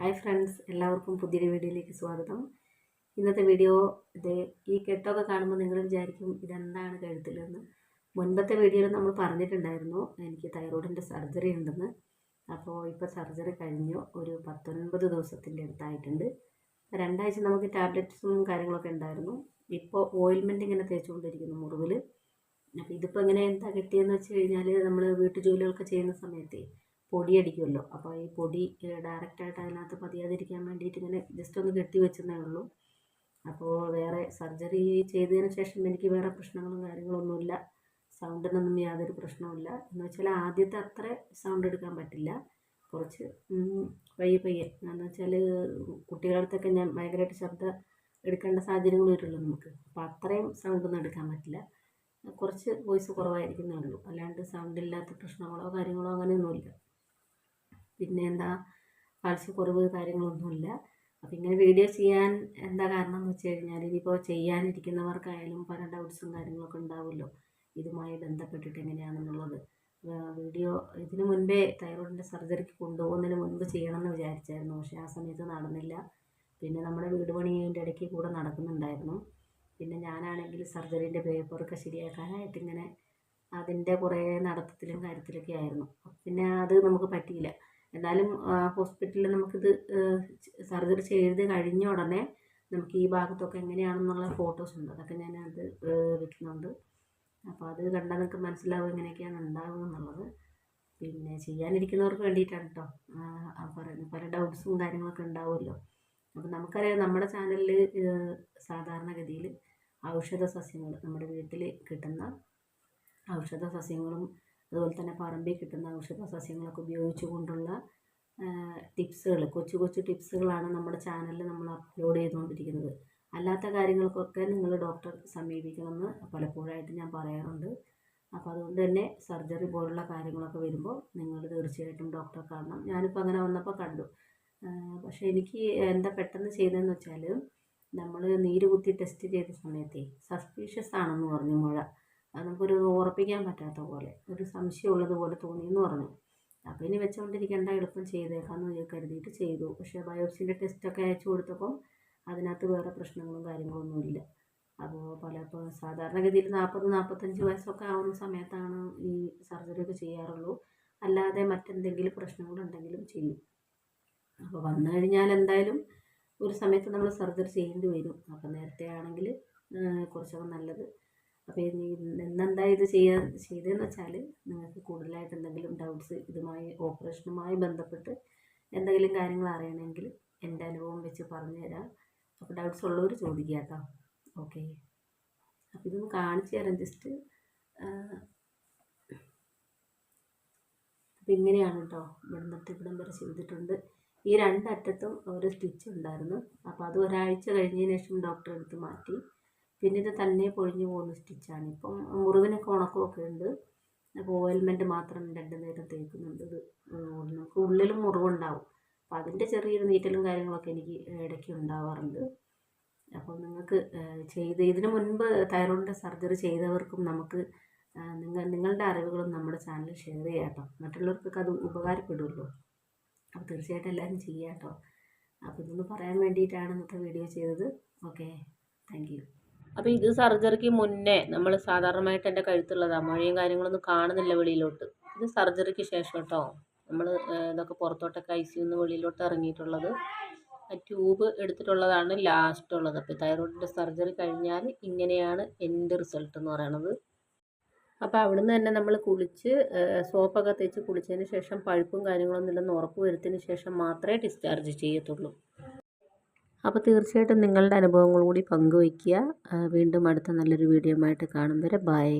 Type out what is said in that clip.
Hi friends എല്ലാവർക്കും പുതിയൊരു വീഡിയോയിലേക്ക് സ്വാഗതം. ഇന്നത്തെ വീഡിയോ ഇത് ഈ കെട്ടൊക്കെ കാണുമ്പോൾ നിങ്ങൾ വിചാരിക്കും ഇതെന്താണ് കഴുത്തിലെന്ന്. മുൻപത്തെ വീഡിയോയിൽ നമ്മൾ പറഞ്ഞിട്ടുണ്ടായിരുന്നു എനിക്ക് തൈറോയിഡിന്റെ സർജറി ഉണ്ടെന്ന്. അപ്പോൾ ഇപ്പോൾ സർജറി കഴിഞ്ഞു ഒരു പത്തൊൻപത് ദിവസത്തിന്റെ അടുത്തായിട്ടുണ്ട്. രണ്ടാഴ്ച നമുക്ക് ടാബ്ലറ്റ്സും കാര്യങ്ങളൊക്കെ ഉണ്ടായിരുന്നു. ഇപ്പോൾ ഓയിൽമെന്റ് ഇങ്ങനെ തേച്ചുകൊണ്ടിരിക്കുന്നു മുറിവിൽ. അപ്പോൾ ഇതിപ്പോൾ ഇങ്ങനെ എന്താ കിട്ടിയെന്ന് വെച്ച് കഴിഞ്ഞാൽ നമ്മൾ വീട്ടു ജോലികളൊക്കെ ചെയ്യുന്ന സമയത്തേ പൊടി അടിക്കുമല്ലോ അപ്പോൾ ഈ പൊടി ഡയറക്റ്റായിട്ട് അതിനകത്ത് പതിയാതിരിക്കാൻ വേണ്ടിയിട്ട് ഇങ്ങനെ ജസ്റ്റ് ഒന്ന് കെട്ടി വെച്ചെന്നേ ഉള്ളൂ. അപ്പോൾ വേറെ സർജറി ചെയ്തതിന് ശേഷം എനിക്ക് വേറെ പ്രശ്നങ്ങളും കാര്യങ്ങളൊന്നുമില്ല. സൗണ്ടിനൊന്നും യാതൊരു പ്രശ്നവുമില്ല. എന്ന് വെച്ചാൽ ആദ്യത്തെ അത്ര സൗണ്ട് എടുക്കാൻ പറ്റില്ല. കുറച്ച് പയ്യെ പയ്യെ. എന്ന് വെച്ചാൽ കുട്ടികളുടെ അടുത്തൊക്കെ ഞാൻ ഭയങ്കരമായിട്ട് ശബ്ദം എടുക്കേണ്ട സാഹചര്യങ്ങൾ വരുമല്ലോ നമുക്ക്. അപ്പോൾ അത്രയും സൗണ്ടൊന്നും എടുക്കാൻ പറ്റില്ല. കുറച്ച് വോയിസ് കുറവായിരിക്കുന്നേ ഉള്ളൂ. അല്ലാണ്ട് സൗണ്ട് ഇല്ലാത്ത പ്രശ്നങ്ങളോ കാര്യങ്ങളോ അങ്ങനെയൊന്നുമില്ല. പിന്നെ എന്താ കാൽസ്യക്കുറവ് കാര്യങ്ങളൊന്നുമില്ല. അപ്പം ഇങ്ങനെ വീഡിയോ ചെയ്യാൻ എന്താ കാരണം എന്ന് വെച്ച് കഴിഞ്ഞാൽ ഇനിയിപ്പോൾ ചെയ്യാനിരിക്കുന്നവർക്കായാലും പല ഡൗട്ട്സും കാര്യങ്ങളൊക്കെ ഉണ്ടാവുമല്ലോ. ഇതുമായി ബന്ധപ്പെട്ടിട്ട് എങ്ങനെയാണെന്നുള്ളത്. വീഡിയോ ഇതിനു മുൻപേ തൈറോയിഡിന്റെ സർജറിക്ക് കൊണ്ടുപോകുന്നതിന് മുൻപ് ചെയ്യണമെന്ന് വിചാരിച്ചായിരുന്നു. പക്ഷേ ആ സമയത്ത് നടന്നില്ല. പിന്നെ നമ്മുടെ വീട് പണിയുടെ ഇടയ്ക്ക് കൂടെ നടക്കുന്നുണ്ടായിരുന്നു. പിന്നെ ഞാനാണെങ്കിൽ സർജറീന്റെ പേപ്പറൊക്കെ ശരിയാക്കാനായിട്ട് ഇങ്ങനെ അതിന്റെ കുറേ നടത്തത്തിലും കാര്യത്തിലൊക്കെ ആയിരുന്നു. പിന്നെ അത് നമുക്ക് പറ്റിയില്ല. എന്നാലും ഹോസ്പിറ്റലിൽ നമുക്കിത് സർജറി ചെയ്ത് കഴിഞ്ഞ ഉടനെ നമുക്ക് ഈ ഭാഗത്തൊക്കെ എങ്ങനെയാണെന്നുള്ള ഫോട്ടോസ് ഉണ്ട്. അതൊക്കെ ഞാൻ അത് വെക്കുന്നുണ്ട്. അപ്പോൾ അത് കണ്ടാൽ നിങ്ങൾക്ക് മനസ്സിലാവും എങ്ങനെയൊക്കെയാണ് ഉണ്ടാവുക എന്നുള്ളത്. പിന്നെ ചെയ്യാനിരിക്കുന്നവർക്ക് വേണ്ടിയിട്ടാണ് കേട്ടോ പറയുന്നത് പല ഡൗട്ട്സും കാര്യങ്ങളൊക്കെ ഉണ്ടാവുമല്ലോ. അപ്പോൾ നമുക്കറിയാം നമ്മുടെ ചാനലിൽ സാധാരണഗതിയിൽ ഔഷധ സസ്യങ്ങൾ നമ്മുടെ വീട്ടിൽ കിട്ടുന്ന ഔഷധ സസ്യങ്ങളും അതുപോലെ തന്നെ പറമ്പിൽ കിട്ടുന്ന ഔഷധ സസ്യങ്ങളൊക്കെ ഉപയോഗിച്ചുകൊണ്ടുള്ള ടിപ്സുകൾ കൊച്ചു കൊച്ചു ടിപ്സുകളാണ് നമ്മുടെ ചാനലിൽ നമ്മൾ അപ്ലോഡ് ചെയ്തുകൊണ്ടിരിക്കുന്നത്. അല്ലാത്ത കാര്യങ്ങൾക്കൊക്കെ നിങ്ങൾ ഡോക്ടർ സമീപിക്കണമെന്ന് പലപ്പോഴായിട്ട് ഞാൻ പറയാറുണ്ട്. അപ്പോൾ അതുകൊണ്ട് തന്നെ സർജറി പോലുള്ള കാര്യങ്ങളൊക്കെ വരുമ്പോൾ നിങ്ങൾ തീർച്ചയായിട്ടും ഡോക്ടറെ കാണണം. ഞാനിപ്പോൾ അങ്ങനെ വന്നപ്പോൾ കണ്ടു. പക്ഷേ എനിക്ക് എന്താ പെട്ടെന്ന് ചെയ്തതെന്ന് വെച്ചാൽ നമ്മൾ നീര് കുത്തി ടെസ്റ്റ് ചെയ്ത സമയത്തേ സസ്പീഷ്യസ് ആണെന്ന് പറഞ്ഞു മുഴ. അത് നമുക്കൊരു ഉറപ്പിക്കാൻ പറ്റാത്ത പോലെ ഒരു സംശയമുള്ളത് പോലെ തോന്നി എന്ന് പറഞ്ഞു. അപ്പോൾ ഇനി വെച്ചുകൊണ്ടിരിക്കേണ്ട എളുപ്പം ചെയ്തേക്കാമെന്ന് കരുതിയിട്ട് ചെയ്തു. പക്ഷേ ബയോപ്സിന്റെ ടെസ്റ്റൊക്കെ അയച്ചു കൊടുത്തപ്പം അതിനകത്ത് വേറെ പ്രശ്നങ്ങളും കാര്യങ്ങളൊന്നുമില്ല അപ്പോൾ പല ഇപ്പോൾ സാധാരണഗതിയിൽ നാൽപ്പത് നാൽപ്പത്തഞ്ച് വയസ്സൊക്കെ ആവുന്ന സമയത്താണ് ഈ സർജറി ഒക്കെ ചെയ്യാറുള്ളൂ. അല്ലാതെ മറ്റെന്തെങ്കിലും പ്രശ്നങ്ങളുണ്ടെങ്കിലും ചെയ്യും. അപ്പോൾ വന്നു കഴിഞ്ഞാൽ എന്തായാലും ഒരു സമയത്ത് നമ്മൾ സർജറി ചെയ്യേണ്ടി വരും. അപ്പോൾ നേരത്തെ ആണെങ്കിൽ കുറച്ചൊക്കെ നല്ലത്. അപ്പോൾ ഇനി ഇന്നെന്താ ഇത് ചെയ്യാൻ ചെയ്തതെന്ന് വെച്ചാൽ നിങ്ങൾക്ക് കൂടുതലായിട്ട് എന്തെങ്കിലും ഡൗട്ട്സ് ഇതുമായി ഓപ്പറേഷനുമായി ബന്ധപ്പെട്ട് എന്തെങ്കിലും കാര്യങ്ങൾ അറിയണമെങ്കിൽ എന്റെ അനുഭവം വെച്ച് പറഞ്ഞു തരാം. അപ്പോൾ ഡൗട്ട്സ് ഉള്ളവർ ചോദിക്കുക കേട്ടോ. ഓക്കെ. അപ്പോൾ ഇതൊന്ന് കാണിച്ചു തരാം. ജസ്റ്റ് അപ്പം ഇങ്ങനെയാണ് കേട്ടോ. ഇവിടെ നിന്നിട്ട് ഇവിടം വരെ ചെയ്തിട്ടുണ്ട്. ഈ രണ്ടറ്റത്തും ഒരു സ്റ്റിച്ച് ഉണ്ടായിരുന്നു. അപ്പോൾ അത് ഒരാഴ്ച കഴിഞ്ഞതിന് ശേഷം എടുത്ത് മാറ്റി. പിന്നെ ഇത് തന്നെ പൊഴിഞ്ഞു പോകുന്ന സ്റ്റിച്ചാണ്. ഇപ്പം മുറിവിനൊക്കെ ഉണക്കമൊക്കെ ഉണ്ട്. അപ്പോൾ ഓയിൽമെന്റ് മാത്രം രണ്ട് നേരം തേക്കുന്നുണ്ട്. ഇത് നമുക്ക് ഉള്ളിലും മുറിവുണ്ടാവും. അപ്പോൾ അതിന്റെ ചെറിയൊരു നീറ്റലും കാര്യങ്ങളൊക്കെ എനിക്ക് ഇടയ്ക്ക് ഉണ്ടാവാറുണ്ട്. അപ്പോൾ നിങ്ങൾക്ക് ചെയ്ത് ഇതിന് മുൻപ് തൈറോയിഡിന്റെ സർജറി ചെയ്തവർക്കും നമുക്ക് നിങ്ങൾ നിങ്ങളുടെ അറിവുകളും നമ്മുടെ ചാനൽ ഷെയർ ചെയ്യാം കേട്ടോ. മറ്റുള്ളവർക്കൊക്കെ അത് ഉപകാരപ്പെടുമല്ലോ. അപ്പോൾ തീർച്ചയായിട്ടും എല്ലാവരും ചെയ്യാം കേട്ടോ. അപ്പോൾ ഇതൊന്ന് പറയാൻ വേണ്ടിയിട്ടാണ് ഇന്നത്തെ വീഡിയോ ചെയ്തത്. ഓക്കെ. താങ്ക് അപ്പോൾ ഇത് സർജറിക്ക് മുന്നേ നമ്മൾ സാധാരണമായിട്ട് എന്റെ കഴുത്തുള്ളതാണ് മഴയും കാര്യങ്ങളൊന്നും കാണുന്നില്ല വെളിയിലോട്ട്. ഇത് സർജറിക്ക് ശേഷം കേട്ടോ നമ്മൾ ഇതൊക്കെ പുറത്തോട്ടൊക്കെ ഐ സിന്ന് വെളിയിലോട്ട് ഇറങ്ങിയിട്ടുള്ളത്. ട്യൂബ് എടുത്തിട്ടുള്ളതാണ് ലാസ്റ്റ് ഉള്ളത്. അപ്പോൾ തൈറോയിഡിന്റെ സർജറി കഴിഞ്ഞാൽ ഇങ്ങനെയാണ് എന്റെ റിസൾട്ട് എന്ന് പറയണത്. അപ്പോൾ അവിടുന്ന് തന്നെ നമ്മൾ കുളിച്ച് സോപ്പൊക്കെ തേച്ച് കുളിച്ചതിന് ശേഷം പഴുപ്പും കാര്യങ്ങളൊന്നും ഇല്ലെന്ന് ഉറപ്പ് വരുത്തിയതിന് ശേഷം മാത്രമേ ഡിസ്ചാർജ് ചെയ്യത്തുള്ളൂ. അപ്പോൾ തീർച്ചയായിട്ടും നിങ്ങളുടെ അനുഭവങ്ങൾ കൂടി പങ്കുവയ്ക്കുക. വീണ്ടും അടുത്ത നല്ലൊരു വീഡിയോ ആയിട്ട് കാണും വരെ. ബൈ